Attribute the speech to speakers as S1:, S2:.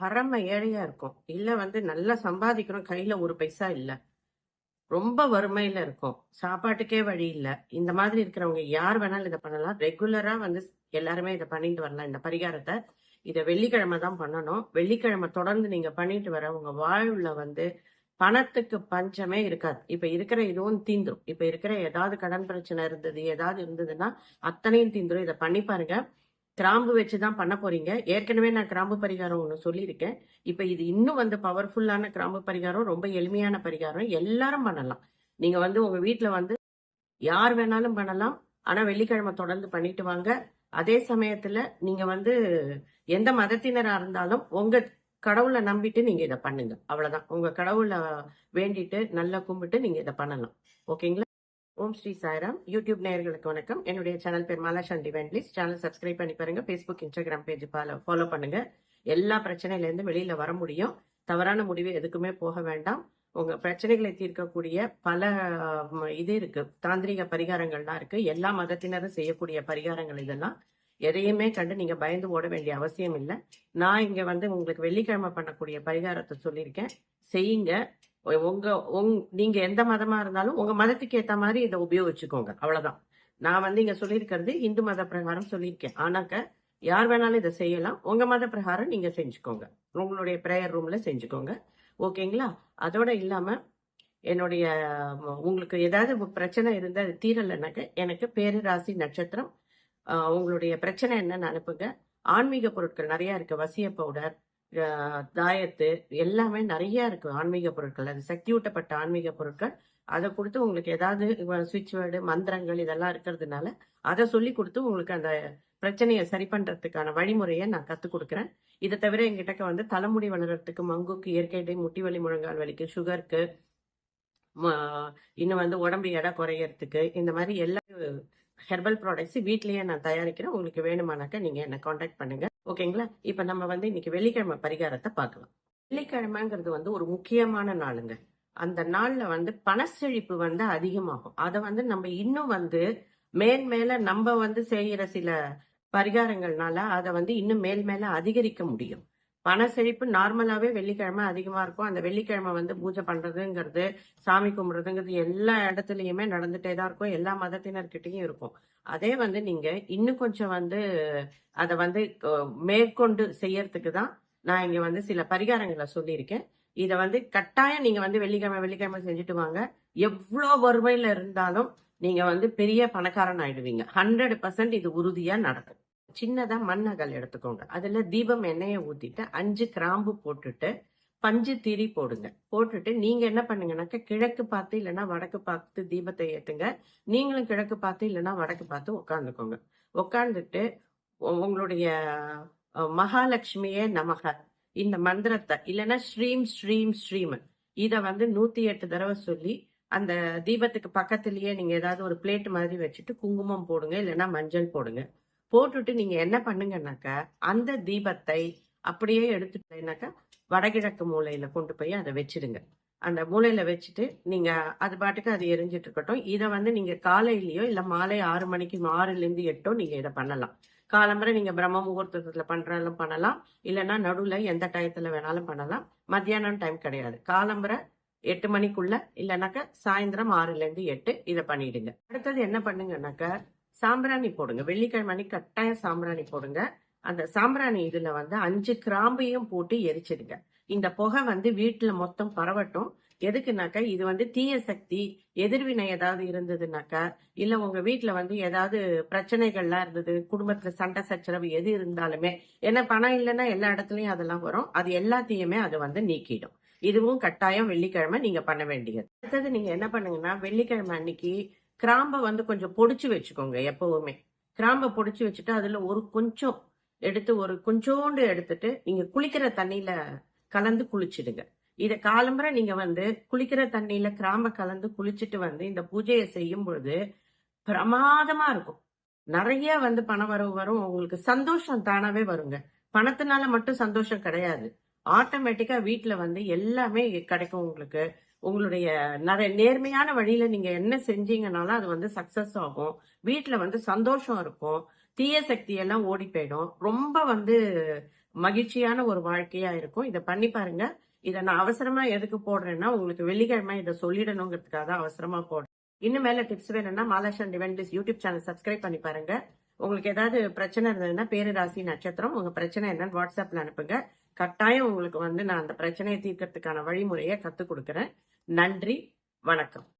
S1: பரம ஏழையா இருக்கும். இல்ல வந்து நல்லா சம்பாதிக்கிறோம் கையில ஒரு பைசா இல்ல. ரொம்ப வறுமையில இருக்கும். சாப்பாட்டுக்கே வழி இல்ல. இந்த மாதிரி இருக்கிறவங்க யார் வேணாலும் இதை பண்ணலாம். ரெகுலரா வந்து எல்லாருமே இதை பண்ணிட்டு வரலாம். இந்த பரிகாரத்தை இதை வெள்ளிக்கிழமை தான் பண்ணணும். வெள்ளிக்கிழமை தொடர்ந்து நீங்க பண்ணிட்டு வர உங்க வாழ்வுல வந்து பணத்துக்கு பஞ்சமே இருக்காது. இப்ப இருக்கிற இதுவும் தீந்துரும். இப்ப இருக்கிற ஏதாவது கடன் பிரச்சனை இருந்தது ஏதாவது இருந்ததுன்னா அத்தனையும் தீந்துரும். இதை பண்ணி பாருங்க. கிராம்பு வச்சு தான் பண்ண போறீங்க. ஏற்கனவே நான் கிராம்பு பரிகாரம் ஒன்று சொல்லியிருக்கேன். இப்போ இது இன்னும் வந்து பவர்ஃபுல்லான கிராம்பு பரிகாரம் ரொம்ப எளிமையான பரிகாரம் எல்லாரும் பண்ணலாம். நீங்க வந்து உங்க வீட்டில் வந்து யார் வேணாலும் பண்ணலாம். ஆனால் வெள்ளிக்கிழமை தொடர்ந்து பண்ணிட்டு வாங்க. அதே சமயத்துல நீங்க வந்து எந்த மதத்தினராக இருந்தாலும் உங்க கடவுளை நம்பிட்டு நீங்க இதை பண்ணுங்க. அவ்வளவுதான். உங்க கடவுளை வேண்டிட்டு நல்லா கும்பிட்டு நீங்க இதை பண்ணலாம். ஓகேங்களா? ஓம் ஸ்ரீ சாய்ராம். யூடியூப் நேயர்களுக்கு வணக்கம். என்னுடைய சேனல் பேர் மாலா சண்டி வெண்ட்லிஸ். சேனல் சப்ஸ்கிரைப் பண்ணி பாருங்க. ஃபேஸ்புக் இன்ஸ்டாகிராம் பேஜ் ஃபாலோ பண்ணுங்க. எல்லா பிரச்சனையில இருந்து வெளியில வர முடியும். தவறான முடிவு எதுக்குமே போக வேண்டாம். உங்க பிரச்சனைகளை தீர்க்கக்கூடிய பல இது இருக்கு. தாந்திரிக பரிகாரங்கள்லாம் இருக்கு. எல்லா மதத்தினரும் செய்யக்கூடிய பரிகாரங்கள் இதெல்லாம். எதையுமே கண்டு நீங்க பயந்து ஓட வேண்டிய அவசியம் இல்லை. நான் இங்க வந்து உங்களுக்கு வெள்ளிக்கிழமை பண்ணக்கூடிய பரிகாரத்தை சொல்லியிருக்கேன். செய்யுங்க. உங்க உங் நீங்க எந்த மதமா இருந்தாலும் உங்க மதத்துக்கு ஏத்த மாதிரி இதை உபயோகிச்சுக்கோங்க. அவ்வளவுதான். நான் வந்து இங்க சொல்லியிருக்கிறது இந்து மத பிரகாரம் சொல்லியிருக்கேன். ஆனாக்க யார் வேணாலும் இதை செய்யலாம். உங்க மத பிரகாரம் நீங்க செஞ்சுக்கோங்க. உங்களுடைய ப்ரேயர் ரூம்ல செஞ்சுக்கோங்க. ஓகேங்களா? அதோட இல்லாம என்னுடைய உங்களுக்கு ஏதாவது பிரச்சனை இருந்தால் அது தீரலைனாக்க எனக்கு பேரராசி நட்சத்திரம் உங்களுடைய பிரச்சனை என்னன்னு அனுப்புங்க. ஆன்மீக பொருட்கள் நிறையா இருக்குது வசிய பவுடர் தாயத்து எல்லாமே நிறைய இருக்கு. ஆன்மீக பொருட்கள் அது சக்தி ஊட்டப்பட்ட ஆன்மீக பொருட்கள். அதை கொடுத்து உங்களுக்கு ஏதாவது சுவிட்ச் வேர்டு மந்திரங்கள் இதெல்லாம் இருக்கிறதுனால அதை சொல்லி கொடுத்து உங்களுக்கு அந்த பிரச்சனையை சரி பண்றதுக்கான வழிமுறையை நான் கத்துக் கொடுக்குறேன். இதை தவிர எங்கிட்ட வந்து தலைமுடி வளர்றதுக்கு மங்குக்கு இயற்கை முட்டி வலி முழங்கால் வலிக்கு சுகருக்கு இன்னும் வந்து உடம்பு எடை குறையறதுக்கு இந்த மாதிரி எல்லா ஹெர்பல் ப்ராடக்ட்ஸ் வீட்லயே நான் தயாரிக்கிறேன். உங்களுக்கு வேணுமானாக்கா நீங்க என்ன காண்டாக்ட் பண்ணுங்க. ஓகேங்களா? இப்ப நம்ம வந்து இன்னைக்கு வெள்ளிக்கிழமை பரிகாரத்தை பார்க்கலாம். வெள்ளிக்கிழமைங்கிறது வந்து ஒரு முக்கியமான நாளுங்க. அந்த நாள்ல வந்து பணச்செழிப்பு வந்து அதிகமாகும். அதை வந்து நம்ம இன்னும் வந்து மேன்மேல நம்ம வந்து செய்யற சில பரிகாரங்கள்னால அதை வந்து இன்னும் மேல் மேல அதிகரிக்க முடியும். பண செழிப்பு வெள்ளிக்கிழமை அதிகமாக இருக்கும். அந்த வெள்ளிக்கிழமை வந்து பூஜை பண்ணுறதுங்கிறது சாமி கும்பிட்றதுங்கிறது எல்லா இடத்துலையுமே நடந்துகிட்டே தான் இருக்கும். எல்லா மதத்தினர்கிட்டையும் இருக்கும். அதே வந்து நீங்கள் இன்னும் கொஞ்சம் வந்து அதை வந்து மேற்கொண்டு செய்யறதுக்கு தான் நான் இங்கே வந்து சில பரிகாரங்களை சொல்லியிருக்கேன். இதை வந்து கட்டாயம் நீங்கள் வந்து வெள்ளிக்கிழமை வெள்ளிக்கிழமை செஞ்சுட்டு வாங்க. எவ்வளோ வறுமையில் இருந்தாலும் நீங்கள் வந்து பெரிய பணக்காரன் ஆயிடுவீங்க. ஹண்ட்ரட் பர்சன்ட் இது உறுதியாக நடக்கும். சின்னதா மண்ணகல் எடுத்துக்கோங்க. அதுல தீபம் எண்ணெயை ஊத்திட்டு அஞ்சு கிராம்பு போட்டுட்டு பஞ்சு திரி போடுங்க. போட்டுட்டு நீங்க என்ன பண்ணுங்கன்னாக்க கிழக்கு பார்த்து இல்லைன்னா வடக்கு பார்த்து தீபத்தை ஏத்துங்க. நீங்களும் கிழக்கு பார்த்து இல்லைன்னா வடக்கு பார்த்து உட்காந்துக்கோங்க உட்காந்துட்டு உங்களுடைய மகாலட்சுமியே நமக. இந்த மந்திரத்தை இல்லைன்னா ஸ்ரீம் ஸ்ரீம் ஸ்ரீம் இதை வந்து நூத்தி எட்டு தடவை சொல்லி அந்த தீபத்துக்கு பக்கத்துலயே நீங்க ஏதாவது ஒரு பிளேட் மாதிரி வச்சுட்டு குங்குமம் போடுங்க இல்லைன்னா மஞ்சள் போடுங்க. போட்டுட்டு நீங்க என்ன பண்ணுங்கனாக்க அந்த தீபத்தை அப்படியே எடுத்துட்டீங்கன்னாக்கா வடகிழக்கு மூலையில கொண்டு போய் அதை வச்சிடுங்க. அந்த மூலையில வச்சுட்டு நீங்க அது பாட்டுக்கு அது எரிஞ்சிட்டு இருக்கட்டும். இதை வந்து நீங்க காலையிலயோ இல்ல மாலை ஆறு மணிக்கு ஆறுல இருந்து எட்டோ நீங்க இதை பண்ணலாம். காலம்பரை நீங்க பிரம்ம முகூர்த்தத்துல பண்றாலும் பண்ணலாம். இல்லைன்னா நடுவுல எந்த டயத்துல வேணாலும் பண்ணலாம். மத்தியானம் டைம் கிடையாது. காலம்பரை எட்டு மணிக்குள்ள இல்லைனாக்கா சாயந்தரம் ஆறுல இருந்து எட்டு இதை பண்ணிடுங்க. அடுத்தது என்ன பண்ணுங்கனாக்கா சாம்பிராணி போடுங்க. வெள்ளிக்கிழமை அன்னைக்கு கட்டாயம் சாம்பிராணி போடுங்க. அந்த சாம்பிராணி இதுல வந்து அஞ்சு கிராம்பையும் போட்டு எரிச்சிடுங்க. இந்த புகை வந்து வீட்டுல மொத்தம் பரவட்டும். எதுக்குனாக்கா இது வந்து தீய சக்தி எதிர்வினை ஏதாவது இருந்ததுனாக்கா இல்ல உங்க வீட்டுல வந்து ஏதாவது பிரச்சனைகள்லாம் இருந்தது குடும்பத்துல சண்டை சச்சரவு எது இருந்தாலுமே ஏன்னா பணம் இல்லைன்னா எல்லா இடத்துலயும் அதெல்லாம் வரும். அது எல்லாத்தையுமே அது வந்து நீக்கிடும். இதுவும் கட்டாயம் வெள்ளிக்கிழமை நீங்க பண்ண வேண்டியது. அடுத்தது நீங்க என்ன பண்ணுங்கன்னா வெள்ளிக்கிழமை அன்னைக்கு கிராம்பை வந்து கொஞ்சம் பொடிச்சு வச்சுக்கோங்க எப்பவுமே. கிராம்பை பொடிச்சு வச்சுட்டு அதில் ஒரு கொஞ்சம் எடுத்து ஒரு கொஞ்சோண்டு எடுத்துட்டு நீங்கள் குளிக்கிற தண்ணியில் கலந்து குளிச்சிடுங்க. இதை காலம்பரை நீங்கள் வந்து குளிக்கிற தண்ணியில் கிராம்பை கலந்து குளிச்சுட்டு வந்து இந்த பூஜையை செய்யும் பொழுது பிரமாதமாக இருக்கும். நிறைய வந்து பண வரவு வரும். உங்களுக்கு சந்தோஷம் தானாவே வருங்க. பணத்தினால மட்டும் சந்தோஷம் கிடையாது. ஆட்டோமேட்டிக்கா வீட்டில் வந்து எல்லாமே கிடைக்கும் உங்களுக்கு. உங்களுடைய நிறைய நேர்மையான வழியில நீங்க என்ன செஞ்சீங்கனாலும் அது வந்து சக்சஸ் ஆகும். வீட்டுல வந்து சந்தோஷம் இருக்கும். தீய சக்தி எல்லாம் ஓடி போயிடும். ரொம்ப வந்து மகிழ்ச்சியான ஒரு வாழ்க்கையா இருக்கும். இதை பண்ணி பாருங்க. இதை நான் அவசரமா எதுக்கு போடுறேன்னா உங்களுக்கு வெள்ளிக்கிழமை இதை சொல்லிடணுங்கிறதுக்காக தான் அவசரமா போடுறேன். இன்னும் மேல டிப்ஸ் வேணும்னா மாலாஷன் டிவென்டிஸ் யூடியூப் சேனல் சப்ஸ்கிரைப் பண்ணி பாருங்க. உங்களுக்கு ஏதாவது பிரச்சனை இருந்ததுன்னா பேரராசி நட்சத்திரம். உங்க பிரச்சனை என்னன்னு வாட்ஸ்அப்ல அனுப்புங்க. கட்டாயம் உங்களுக்கு வந்து நான் அந்த பிரச்சனையை தீர்க்கறதுக்கான வழிமுறையை கத்துக் கொடுக்குறேன். நன்றி வணக்கம்.